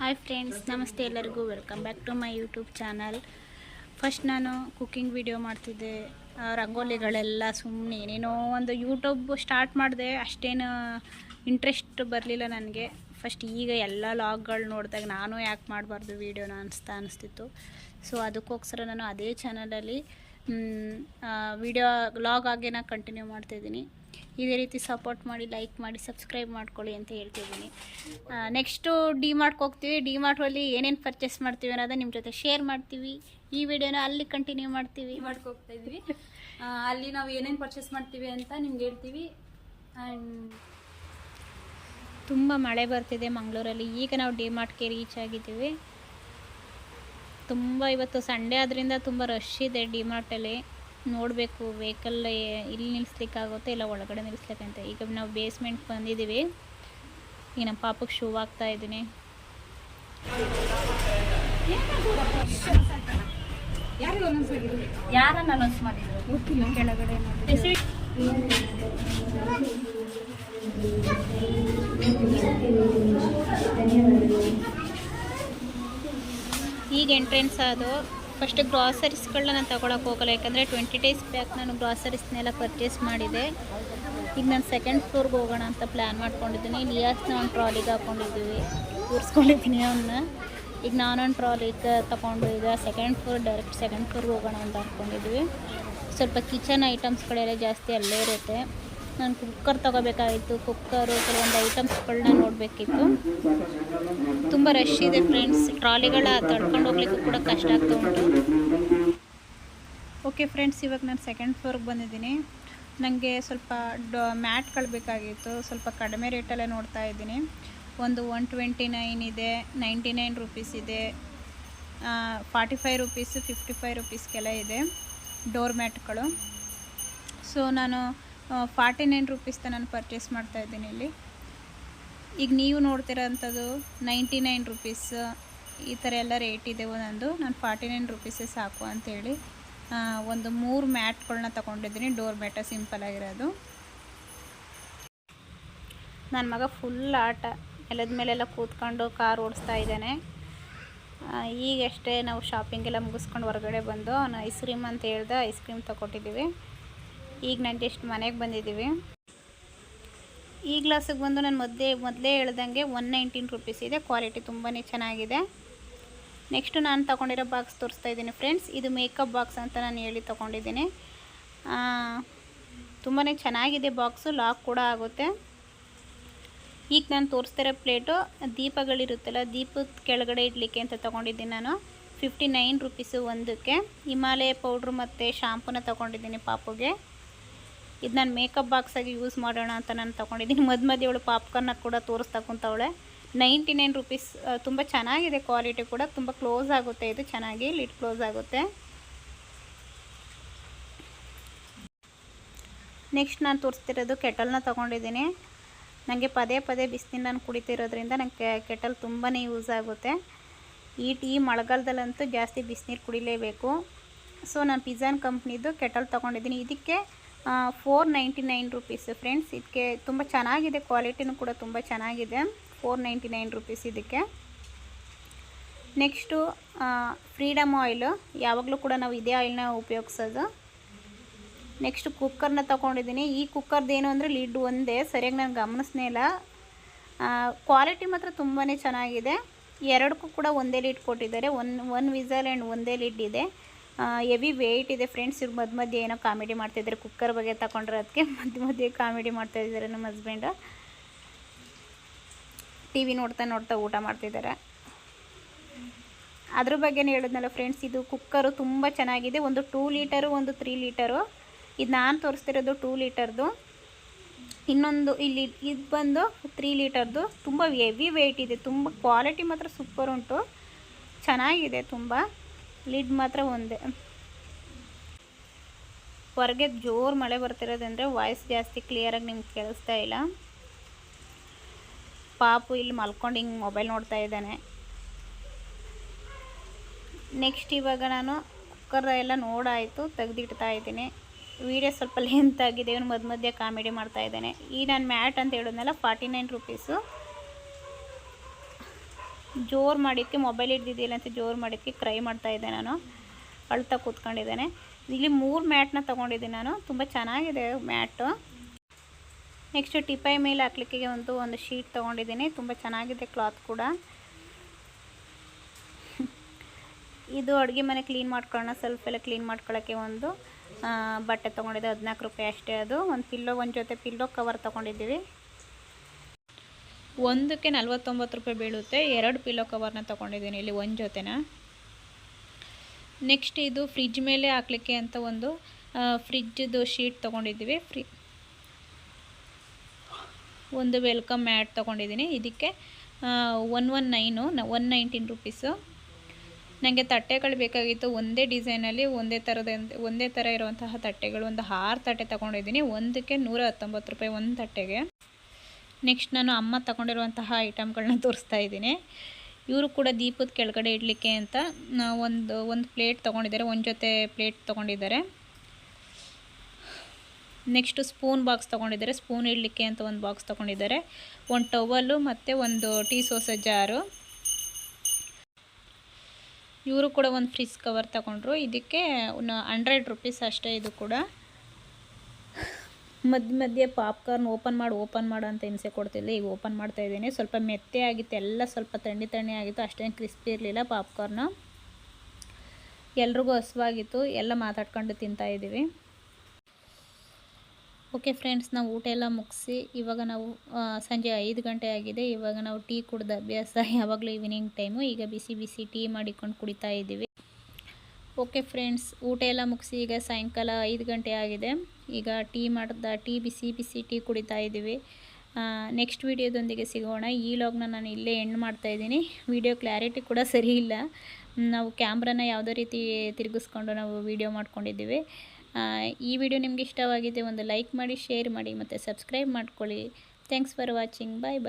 Hi friends ನಮಸ್ತೆ ಎಲ್ಲರಿಗೂ. Welcome back to my YouTube channel first ನಾನು ಕುಕ್ಕಿಂಗ್ ವಿಡಿಯೋ ಮಾಡ್ತಿದ್ದೆ. ರಂಗೋಲಿಗಳೆಲ್ಲ ಸುಮ್ಮನೆ ಏನೇನೋ ಒಂದು ಯೂಟ್ಯೂಬ್ ಸ್ಟಾರ್ಟ್ ಮಾಡಿದೆ. ಅಷ್ಟೇನು ಇಂಟ್ರೆಸ್ಟ್ ಬರಲಿಲ್ಲ ನನಗೆ. ಫಸ್ಟ್ ಈಗ ಎಲ್ಲ ಲಾಗ್ಗಳು ನೋಡಿದಾಗ ನಾನು ಯಾಕೆ ಮಾಡಬಾರ್ದು ವೀಡಿಯೋನ ಅನಿಸ್ತಾ ಅನಿಸ್ತಿತ್ತು. ಸೊ ಅದಕ್ಕೋಸ್ಕರ ನಾನು ಅದೇ ಚಾನಲಲ್ಲಿ ವಿಡಿಯೋ ಲಾಗ್ ಆಗೇನ ಕಂಟಿನ್ಯೂ ಮಾಡ್ತಾಯಿದ್ದೀನಿ ಇದೇ ರೀತಿ ಸಪೋರ್ಟ್ ಮಾಡಿ ಲೈಕ್ ಮಾಡಿ ಸಬ್ಸ್ಕ್ರೈಬ್ ಮಾಡ್ಕೊಳ್ಳಿ ಅಂತ ಹೇಳ್ತಿದ್ದೀನಿ. ನೆಕ್ಸ್ಟು ಡಿ ಮಾರ್ಟ್ಗೆ ಹೋಗ್ತೀವಿ. ಡಿ ಮಾರ್ಟಲ್ಲಿ ಏನೇನು ಪರ್ಚೇಸ್ ಮಾಡ್ತೀವಿ ಅನ್ನೋದು ನಿಮ್ಮ ಜೊತೆ ಶೇರ್ ಮಾಡ್ತೀವಿ. ಈ ವಿಡಿಯೋನ ಅಲ್ಲಿ ಕಂಟಿನ್ಯೂ ಮಾಡ್ತೀವಿ. ಮಾಡ್ಕೊ ಹೋಗ್ತಾ ಇದ್ವಿ ಅಲ್ಲಿ ನಾವು ಏನೇನು ಪರ್ಚೇಸ್ ಮಾಡ್ತೀವಿ ಅಂತ ನಿಮ್ಗೆ ಹೇಳ್ತೀವಿ. ಆ್ಯಂಡ್ ತುಂಬ ಮಳೆ ಬರ್ತಿದೆ ಮಂಗಳೂರಲ್ಲಿ. ಈಗ ನಾವು ಡಿ ಮಾರ್ಟ್ಗೆ ರೀಚ್ ಆಗಿದ್ದೀವಿ. ತುಂಬ ಇವತ್ತು ಸಂಡೇ ಆದ್ರಿಂದ ತುಂಬ ರಶ್ ಇದೆ ಡಿ ಮಾರ್ಟಲ್ಲಿ ನೋಡಬೇಕು ವೆಹಿಕಲ್ ಇಲ್ಲಿ ನಿಲ್ಲಿಸ್ಲಿಕ್ಕಾಗುತ್ತೆ ಇಲ್ಲ ಒಳಗಡೆ ನಿಲ್ಲಿಸ್ಲಿಕ್ಕಂತೆ ಈಗ ನಾವು ಬೇಸ್ಮೆಂಟ್ ಬಂದಿದ್ದೀವಿ. ಈಗ ನಮ್ಮ ಪಾಪಕ್ಕೆ ಶೂ ಆಗ್ತಾ ಇದ್ದೀನಿ. ಅನೌನ್ಸ್ ಮಾಡಿದ್ರು? ಈಗ ಎಂಟ್ರೆನ್ಸ್ ಅದು. ಫಸ್ಟ್ ಗ್ರಾಸರೀಸ್ಗಳನ್ನ ನಾನು ತಗೊಳಕ್ಕೆ ಹೋಗಲ್ಲ, ಯಾಕಂದರೆ ಟ್ವೆಂಟಿ ಡೇಸ್ ಬ್ಯಾಕ್ ನಾನು ಗ್ರಾಸರೀಸ್ನೆಲ್ಲ ಪರ್ಚೇಸ್ ಮಾಡಿದೆ. ಈಗ ನಾನು ಸೆಕೆಂಡ್ ಫ್ಲೋರ್ಗೆ ಹೋಗೋಣ ಅಂತ ಪ್ಲ್ಯಾನ್ ಮಾಡ್ಕೊಂಡಿದ್ದೀನಿ. ನಿಯಾಸ್ನ ಒಂದು ಟ್ರಾಲಿಗೆ ಹಾಕ್ಕೊಂಡಿದ್ದೀವಿ ಕೂರಿಸ್ಕೊಂಡಿದ್ದೀನಿ ಅವನ್ನ ಈಗ ನಾನೊಂದು ಟ್ರಾಲಿಗೆ ತಗೊಂಡು ಈಗ ಸೆಕೆಂಡ್ ಫ್ಲೋರ್ ಡೈರೆಕ್ಟ್ ಸೆಕೆಂಡ್ ಫ್ಲೋರ್ಗೆ ಹೋಗೋಣ ಅಂತ ಅಂದ್ಕೊಂಡಿದ್ವಿ ಸ್ವಲ್ಪ ಕಿಚನ್ ಐಟಮ್ಸ್ಗಳೆಲ್ಲ ಜಾಸ್ತಿ ಅಲ್ಲೇ ಇರುತ್ತೆ. ನಾನು ಕುಕ್ಕರ್ ತೊಗೋಬೇಕಾಗಿತ್ತು. ಕುಕ್ಕರು ಕೆಲವೊಂದು ಐಟಮ್ಸ್ಗಳನ್ನ ನೋಡಬೇಕಿತ್ತು. ತುಂಬ ರಶ್ ಇದೆ ಫ್ರೆಂಡ್ಸ್ ಟ್ರಾಲಿಗಳ ತಡ್ಕೊಂಡು ಹೋಗ್ಲಿಕ್ಕೂ ಕೂಡ ಕಷ್ಟ ಆಗ್ತಾ ಉಂಟು. ಓಕೆ ಫ್ರೆಂಡ್ಸ್ ಇವಾಗ ನಾನು ಸೆಕೆಂಡ್ ಫ್ಲೋರ್ಗೆ ಬಂದಿದ್ದೀನಿ. ನನಗೆ ಸ್ವಲ್ಪ ಡೊ ಮ್ಯಾಟ್ಗಳು ಬೇಕಾಗಿತ್ತು. ಸ್ವಲ್ಪ ಕಡಿಮೆ ರೇಟಲ್ಲೇ ನೋಡ್ತಾ ಇದ್ದೀನಿ. ಒಂದು ಒನ್ ಟ್ವೆಂಟಿ ನೈನ್ ಇದೆ ನೈಂಟಿ ನೈನ್ ರುಪೀಸ್ ಇದೆ forty five rupees fifty five ರುಪೀಸ್ಗೆಲ್ಲ ಇದೆ ಡೋರ್ ಮ್ಯಾಟ್ಗಳು ಸೊ ನಾನು ಫಾರ್ಟಿ ನೈನ್ ರುಪೀಸ್ದ ನಾನು ಪರ್ಚೇಸ್ ಮಾಡ್ತಾ ಇದ್ದೀನಿ ಇಲ್ಲಿ. ಈಗ ನೀವು ನೋಡ್ತಿರೋಂಥದ್ದು ನೈಂಟಿ ನೈನ್ ರುಪೀಸ್ ಈ ಥರ ಎಲ್ಲ ರೇಟ್ ಇದೆ ಒಂದೊಂದು. ನಾನು ಫಾರ್ಟಿ ನೈನ್ ರುಪೀಸೇ ಸಾಕು ಅಂಥೇಳಿ ಒಂದು ಮೂರು ಮ್ಯಾಟ್ಗಳನ್ನ ತೊಗೊಂಡಿದ್ದೀನಿ. ಡೋರ್ ಮ್ಯಾಟ ಸಿಂಪಲ್ ಆಗಿರೋದು. ನನ್ನ ಮಗ ಫುಲ್ ಆಟ. ನೆಲದ ಮೇಲೆಲ್ಲ ಕೂತ್ಕೊಂಡು ಕಾರ್ ಓಡಿಸ್ತಾ ಇದ್ದಾನೆ. ಈಗಷ್ಟೇ ನಾವು ಶಾಪಿಂಗೆಲ್ಲ ಮುಗಿಸ್ಕೊಂಡು ಹೊರಗಡೆ ಬಂದು ಅವನು ಐಸ್ ಕ್ರೀಮ್ ಅಂತ ಹೇಳ್ದೆ ಐಸ್ ಕ್ರೀಮ್ ತೊಗೊಟ್ಟಿದ್ದೀವಿ ಈಗ ನಾನು ಜಸ್ಟ್ ಮನೆಗೆ ಬಂದಿದ್ದೀವಿ. ಈ ಗ್ಲಾಸಿಗೆ ಬಂದು ನಾನು ಮೊದಲೇ ಮೊದಲೇ ಹೇಳ್ದಂಗೆ ಒನ್ ನೈನ್ಟೀನ್ ರುಪೀಸ್ ಇದೆ. ಕ್ವಾಲಿಟಿ ತುಂಬಾ ಚೆನ್ನಾಗಿದೆ. ನೆಕ್ಸ್ಟು ನಾನು ತೊಗೊಂಡಿರೋ ಬಾಕ್ಸ್ ತೋರಿಸ್ತಾ ಇದ್ದೀನಿ ಫ್ರೆಂಡ್ಸ್ ಇದು ಮೇಕಪ್ ಬಾಕ್ಸ್ ಅಂತ ನಾನು ಹೇಳಿ ತೊಗೊಂಡಿದ್ದೀನಿ. ತುಂಬಾ ಚೆನ್ನಾಗಿದೆ ಬಾಕ್ಸು ಲಾಕ್ ಕೂಡ ಆಗುತ್ತೆ. ಈಗ ನಾನು ತೋರಿಸ್ತಿರೋ ಪ್ಲೇಟು ದೀಪಗಳಿರುತ್ತಲ್ಲ ದೀಪದ ಕೆಳಗಡೆ ಇಡಲಿಕ್ಕೆ ಅಂತ ತೊಗೊಂಡಿದ್ದೀನಿ ನಾನು. ಫಿಫ್ಟಿ ನೈನ್ ರುಪೀಸು ಒಂದಕ್ಕೆ. ಹಿಮಾಲಯ ಪೌಡ್ರು ಮತ್ತು ಶಾಂಪೂನ ತೊಗೊಂಡಿದ್ದೀನಿ ಪಾಪುಗೆ. ಇದು ನಾನು ಮೇಕಪ್ ಬಾಕ್ಸಾಗಿ ಯೂಸ್ ಮಾಡೋಣ ಅಂತ ನಾನು ತೊಗೊಂಡಿದ್ದೀನಿ. ಮಧ್ಯ ಮಧ್ಯೆ ಅವಳು ಪಾಪ್ಕಾರ್ನ ಕೂಡ ತೋರಿಸ್ತಾ ಕುಂತವಳೆ. ನೈಂಟಿ ನೈನ್ ರುಪೀಸ್ ತುಂಬ ಚೆನ್ನಾಗಿದೆ ಕ್ವಾಲಿಟಿ ಕೂಡ. ತುಂಬ ಕ್ಲೋಸ್ ಆಗುತ್ತೆ ಇದು, ಚೆನ್ನಾಗಿ ಲಿಟ್ ಕ್ಲೋಸ್ ಆಗುತ್ತೆ. ನೆಕ್ಸ್ಟ್ ನಾನು ತೋರಿಸ್ತಿರೋದು ಕೆಟಲ್ನ ತೊಗೊಂಡಿದ್ದೀನಿ. ನನಗೆ ಪದೇ ಪದೇ ಬಿಸಿನೀರು ನಾನು ಕುಡಿತಿರೋದ್ರಿಂದ ನನಗೆ ಕೆಟಲ್ ತುಂಬಾ ಯೂಸ್ ಆಗುತ್ತೆ. ಈ ಟೀ ಮಳೆಗಾಲದಲ್ಲಂತೂ ಜಾಸ್ತಿ ಬಿಸಿನೀರು ಕುಡಿಲೇಬೇಕು. ಸೊ ನಾನು ಪಿಜ್ಜಾನ್ ಕಂಪ್ನಿದು ಕೆಟಲ್ ತೊಗೊಂಡಿದ್ದೀನಿ. ಇದಕ್ಕೆ four ninety nine rupees friends ಇದಕ್ಕೆ ತುಂಬ ಚೆನ್ನಾಗಿದೆ ಕ್ವಾಲಿಟಿನೂ ಕೂಡ ತುಂಬ ಚೆನ್ನಾಗಿದೆ. ಫೋರ್ ನೈಂಟಿ ನೈನ್ ರುಪೀಸ್ ಇದಕ್ಕೆ ನೆಕ್ಸ್ಟು ಫ್ರೀಡಮ್ ಆಯಿಲು ಯಾವಾಗಲೂ ಕೂಡ ನಾವು ಇದೇ ಆಯಿಲ್ನ ಉಪಯೋಗಿಸೋದು. ನೆಕ್ಸ್ಟ್ ಕುಕ್ಕರ್ನ ತೊಗೊಂಡಿದ್ದೀನಿ. ಈ ಕುಕ್ಕರ್ದು ಏನು ಅಂದರೆ ಲಿಡ್ ಒಂದೇ, ಸರಿಯಾಗಿ ನಾನು ಗಮನಿಸ್ನೇ ಇಲ್ಲ. ಕ್ವಾಲಿಟಿ ಮಾತ್ರ ತುಂಬಾ ಚೆನ್ನಾಗಿದೆ. ಎರಡಕ್ಕೂ ಕೂಡ ಒಂದೇ ಲಿಡ್ ಕೊಟ್ಟಿದ್ದಾರೆ. ಒನ್ ಒನ್ ವಿಸಲ್ ಆ್ಯಂಡ್ ಒಂದೇ ಲಿಡ್ ಇದೆ. ಹೆವಿ ವೇಯ್ಟ್ ಇದೆ. ಫ್ರೆಂಡ್ಸ್ ಇವ್ರು ಮಧ್ಯ ಮಧ್ಯೆ ಏನೋ ಕಾಮಿಡಿ ಮಾಡ್ತಾಯಿದ್ದಾರೆ ಕುಕ್ಕರ್ ಬಗ್ಗೆ ತಗೊಂಡಿರೋದಕ್ಕೆ ಮಧ್ಯ ಮಧ್ಯೆ ಕಾಮಿಡಿ ಮಾಡ್ತಾಯಿದ್ದಾರೆ ನಮ್ಮ ಹಸ್ಬೆಂಡ್ ಟಿ ವಿ ನೋಡ್ತಾ ನೋಡ್ತಾ ಊಟ ಮಾಡ್ತಿದ್ದಾರೆ ಅದ್ರ ಬಗ್ಗೆನೇ ಹೇಳಿದ್ನಲ್ಲ ಫ್ರೆಂಡ್ಸ್ ಇದು ಕುಕ್ಕರು ತುಂಬ ಚೆನ್ನಾಗಿದೆ. ಒಂದು ಟೂ ಲೀಟರು ಒಂದು ತ್ರೀ ಲೀಟರು ಇದು ನಾನು ತೋರಿಸ್ತಿರೋದು ಟೂ ಲೀಟರ್ದು ಇನ್ನೊಂದು ಇಲ್ಲಿ ಇದು ಬಂದು ತ್ರೀ ಲೀಟರ್ದು ತುಂಬ ಹೆವಿ ವೆಯ್ಟ್ ಇದೆ. ತುಂಬ ಕ್ವಾಲಿಟಿ ಮಾತ್ರ ಸೂಪರ್ ಉಂಟು. ಚೆನ್ನಾಗಿದೆ ತುಂಬ. ಲಿಡ್ ಮಾತ್ರ ಒಂದೇ. ಹೊರಗೆ ಜೋರು ಮಳೆ ಬರ್ತಿರೋದಂದರೆ ವಾಯ್ಸ್ ಜಾಸ್ತಿ ಕ್ಲಿಯರಾಗಿ ನಿಮ್ಗೆ ಕೇಳಿಸ್ತಾ ಇಲ್ಲ. ಪಾಪು ಇಲ್ಲಿ ಮಲ್ಕೊಂಡು ಹಿಂಗೆ ಮೊಬೈಲ್ ನೋಡ್ತಾ ಇದ್ದಾನೆ. ನೆಕ್ಸ್ಟ್ ಇವಾಗ ನಾನು ಕುಕ್ಕರ್ ಎಲ್ಲ ನೋಡಾಯಿತು, ತೆಗೆದಿಡ್ತಾ ಇದ್ದೀನಿ. ವೀಡಿಯೋ ಸ್ವಲ್ಪ ಲೆಂತ್ ಆಗಿದೆ, ಇವನು ಮಧ್ಯ ಮಧ್ಯೆ ಕಾಮಿಡಿ ಮಾಡ್ತಾ ಇದ್ದಾನೆ. ಈ ನಾನು ಮ್ಯಾಟ್ ಅಂತ ಹೇಳಿದ್ನಲ್ಲ ಫಾರ್ಟಿ ನೈನ್ ರುಪೀಸು ಜೋರು ಮಾಡಿದ್ದಕ್ಕೆ ಮೊಬೈಲ್ ಹಿಡ್ದಿದ್ದಿಲ್ಲ ಅಂತ ಜೋರು ಮಾಡಿದ್ದಕ್ಕೆ ಕ್ರೈ ಮಾಡ್ತಾಯಿದ್ದೆ ನಾನು. ಅಳ್ತಾ ಕೂತ್ಕೊಂಡಿದ್ದೇನೆ. ಇಲ್ಲಿ ಮೂರು ಮ್ಯಾಟ್ನ ತೊಗೊಂಡಿದ್ದೀನಿ ನಾನು. ತುಂಬ ಚೆನ್ನಾಗಿದೆ ಮ್ಯಾಟು ನೆಕ್ಸ್ಟು ಟಿಪೈ ಮೇಲೆ ಹಾಕ್ಲಿಕ್ಕೆ ಒಂದು ಒಂದು ಶೀಟ್ ತೊಗೊಂಡಿದ್ದೀನಿ. ತುಂಬ ಚೆನ್ನಾಗಿದೆ ಕ್ಲಾತ್ ಕೂಡ. ಇದು ಅಡುಗೆ ಮನೆ ಕ್ಲೀನ್ ಮಾಡ್ಕೊಳ್ಳೋಣ. ಸ್ವಲ್ಪ ಎಲ್ಲ ಕ್ಲೀನ್ ಮಾಡ್ಕೊಳ್ಳೋಕ್ಕೆ ಒಂದು ಬಟ್ಟೆ ತೊಗೊಂಡಿದ್ದೆ. ಹದಿನಾಲ್ಕು ರೂಪಾಯಿ ಅಷ್ಟೇ ಅದು. ಒಂದು ಪಿಲ್ಲೋ ಒಂದು ಜೊತೆ ಪಿಲ್ಲೋ ಕವರ್ ತೊಗೊಂಡಿದ್ದೀವಿ. ಒಂದಕ್ಕೆ ನಲ್ವತ್ತೊಂಬತ್ತು ರೂಪಾಯಿ ಬೀಳುತ್ತೆ. ಎರಡು ಪಿಲೋ ಕವರ್ನ ತೊಗೊಂಡಿದ್ದೀನಿ ಇಲ್ಲಿ ಒಂದು ಜೊತೆನ. ನೆಕ್ಸ್ಟ್ ಇದು ಫ್ರಿಜ್ ಮೇಲೆ ಹಾಕ್ಲಿಕ್ಕೆ ಅಂತ ಒಂದು ಫ್ರಿಜ್ದು ಶೀಟ್ ತೊಗೊಂಡಿದ್ದೀವಿ. ಫ್ರಿ ಒಂದು ವೆಲ್ಕಮ್ ಮ್ಯಾಟ್ ತೊಗೊಂಡಿದ್ದೀನಿ. ಇದಕ್ಕೆ one one nine one nineteen rupees ನನಗೆ ತಟ್ಟೆಗಳು ಬೇಕಾಗಿತ್ತು. ಒಂದೇ ಡಿಸೈನಲ್ಲಿ ಒಂದೇ ಥರದ ಒಂದೇ ಥರ ಇರುವಂತಹ ತಟ್ಟೆಗಳು. ಒಂದು ಆರು ತಟ್ಟೆ ತೊಗೊಂಡಿದ್ದೀನಿ. ಒಂದಕ್ಕೆ ನೂರ ಹತ್ತೊಂಬತ್ತು ರೂಪಾಯಿ ಒಂದು ತಟ್ಟೆಗೆ. ನೆಕ್ಸ್ಟ್ ನಾನು ಅಮ್ಮ ತಗೊಂಡಿರುವಂತಹ ಐಟಮ್ಗಳನ್ನ ತೋರಿಸ್ತಾ ಇದ್ದೀನಿ. ಇವರು ಕೂಡ ದೀಪದ ಕೆಳಗಡೆ ಇಡಲಿಕ್ಕೆ ಅಂತ ಒಂದು ಒಂದು ಪ್ಲೇಟ್ ತೊಗೊಂಡಿದ್ದಾರೆ. ಒಂದು ಜೊತೆ ಪ್ಲೇಟ್ ತೊಗೊಂಡಿದ್ದಾರೆ. ನೆಕ್ಸ್ಟು ಸ್ಪೂನ್ ಬಾಕ್ಸ್ ತೊಗೊಂಡಿದ್ದಾರೆ. ಸ್ಪೂನ್ ಇಡಲಿಕ್ಕೆ ಅಂತ ಒಂದು ಬಾಕ್ಸ್ ತೊಗೊಂಡಿದ್ದಾರೆ. ಒಂದು ಟವಲ್ಲು ಮತ್ತು ಒಂದು ಟೀ ಸೋಸ ಜಾರು. ಇವರು ಕೂಡ ಒಂದು ಫ್ರಿಜ್ ಕವರ್ ತಗೊಂಡ್ರು. ಇದಕ್ಕೆ ಹಂಡ್ರೆಡ್ ರುಪೀಸ್ ಅಷ್ಟೇ ಇದು ಕೂಡ. ಮಧ್ಯ ಮಧ್ಯೆ ಪಾಪ್ಕಾರ್ನ್ ಓಪನ್ ಮಾಡಿ, ಓಪನ್ ಮಾಡು ಅಂತ ಹಿಂಸೆ ಕೊಡ್ತಿಲ್ಲ ಈಗ ಓಪನ್ ಮಾಡ್ತಾ ಇದ್ದೀನಿ. ಸ್ವಲ್ಪ ಮೆತ್ತೆ ಆಗಿತ್ತು, ಎಲ್ಲ ಸ್ವಲ್ಪ ತಣ್ಣಿ ತಣ್ಣಿ ಆಗಿತ್ತು, ಅಷ್ಟೇನು ಕ್ರಿಸ್ಪಿ ಇರಲಿಲ್ಲ ಪಾಪ್ಕಾರ್ನು. ಎಲ್ರಿಗೂ ಹಸುವಾಗಿತ್ತು. ಎಲ್ಲ ಮಾತಾಡ್ಕೊಂಡು ತಿಂತಾ ಇದ್ದೀವಿ. ಓಕೆ ಫ್ರೆಂಡ್ಸ್, ನಾವು ಊಟ ಎಲ್ಲ ಮುಗಿಸಿ, ಇವಾಗ ನಾವು ಸಂಜೆ ಐದು ಗಂಟೆ ಆಗಿದೆ. ಇವಾಗ ನಾವು ಟೀ ಕುಡ್ದು ಅಭ್ಯಾಸ ಯಾವಾಗಲೂ ಈವ್ನಿಂಗ್ ಟೈಮು. ಈಗ ಬಿಸಿ ಬಿಸಿ ಟೀ ಮಾಡಿಕೊಂಡು ಕುಡಿತಾ ಇದ್ದೀವಿ. ಓಕೆ ಫ್ರೆಂಡ್ಸ್, ಊಟ ಎಲ್ಲ ಮುಗಿಸಿ ಈಗ ಸಾಯಂಕಾಲ ಐದು ಗಂಟೆ ಆಗಿದೆ. ಈಗ ಟೀ ಮಾಡ್ದ, ಟೀ ಬಿಸಿ ಬಿಸಿ ಟೀ ಕುಡಿತಾ ಇದ್ದೀವಿ. ನೆಕ್ಸ್ಟ್ ವೀಡಿಯೋದೊಂದಿಗೆ ಸಿಗೋಣ. ಈ ಲಾಗ್ನ ನಾನು ಇಲ್ಲೇ ಎಂಡ್ ಮಾಡ್ತಾ ಇದ್ದೀನಿ. ವೀಡಿಯೋ ಕ್ಲಾರಿಟಿ ಕೂಡ ಸರಿ ಇಲ್ಲ. ನಾವು ಕ್ಯಾಮ್ರಾನ ಯಾವುದೇ ರೀತಿ ತಿರುಗಿಸ್ಕೊಂಡು ನಾವು ವಿಡಿಯೋ ಮಾಡ್ಕೊಂಡಿದ್ದೀವಿ. ಈ ವಿಡಿಯೋ ನಿಮ್ಗೆ ಇಷ್ಟವಾಗಿದೆ ಒಂದು ಲೈಕ್ ಮಾಡಿ ಶೇರ್ ಮಾಡಿ ಮತ್ತು ಸಬ್ಸ್ಕ್ರೈಬ್ ಮಾಡ್ಕೊಳ್ಳಿ. Thanks for watching bye bye